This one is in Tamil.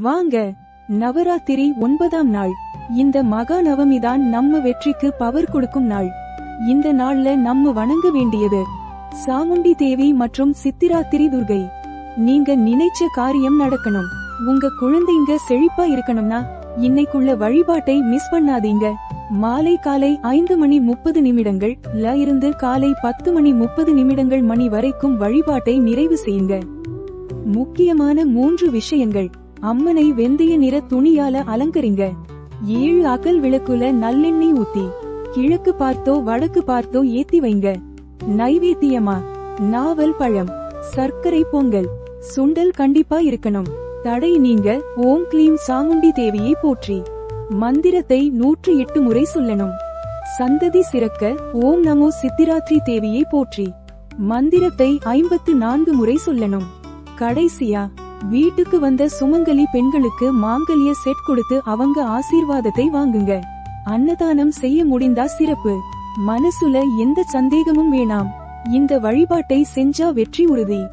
வாங்க நவராத்திரி ஒன்பதாம் நாள். இந்த மகா நவமிதான் நம்ம வெற்றிக்கு பவர் கொடுக்கும் நாள். இந்த நாள்ல நம்ம வணங்க வேண்டியது சாமுண்டி தேவி மற்றும் சித்திராத்திரி துர்கை நீங்க நினைச்ச காரியம் நடக்கணும். உங்க குழந்தைங்க செழிப்பா இருக்கணும்னா இன்னைக்குள்ள வழிபாட்டை மிஸ் பண்ணாதீங்க. மாலை காலை ஐந்து மணி முப்பது நிமிடங்கள் ல இருந்து காலை பத்து மணி முப்பது நிமிடங்கள் மணி வரைக்கும் வழிபாட்டை நிறைவு செய்யுங்க. முக்கியமான மூன்று விஷயங்கள். அம்மனை வெந்தய நிற துணியால அலங்கரிங்க. ஏழு அகல் விளக்குல நல்லெண்ணெய் ஊத்தி கிழக்கு பார்த்தோ வடக்கு பார்த்தோ ஏத்தி வைங்க. நைவேத்தியமா? நாவல் பழம் சர்க்கரை பொங்கல் சுண்டல் கண்டிப்பா இருக்கணும். தடை நீங்க ஓம் கிளீம் சாமுண்டி தேவியை போற்றி. மந்திரத்தை நூற்று எட்டு முறை சொல்லணும். சந்ததி சிறக்க ஓம் நமோ சித்திராத்ரி தேவியை போற்றி. மந்திரத்தை ஐம்பத்து நான்கு முறை சொல்லணும். கடைசியா வீட்டுக்கு வந்த சுமங்கலி பெண்களுக்கு மாங்கல்ய செட் கொடுத்து அவங்க ஆசீர்வாதத்தை வாங்குங்க. அன்னதானம் செய்ய முடிந்தா சிறப்பு. மனசுல எந்த சந்தேகமும் வேணாம். இந்த வழிபாட்டை செஞ்சா வெற்றி உறுதி.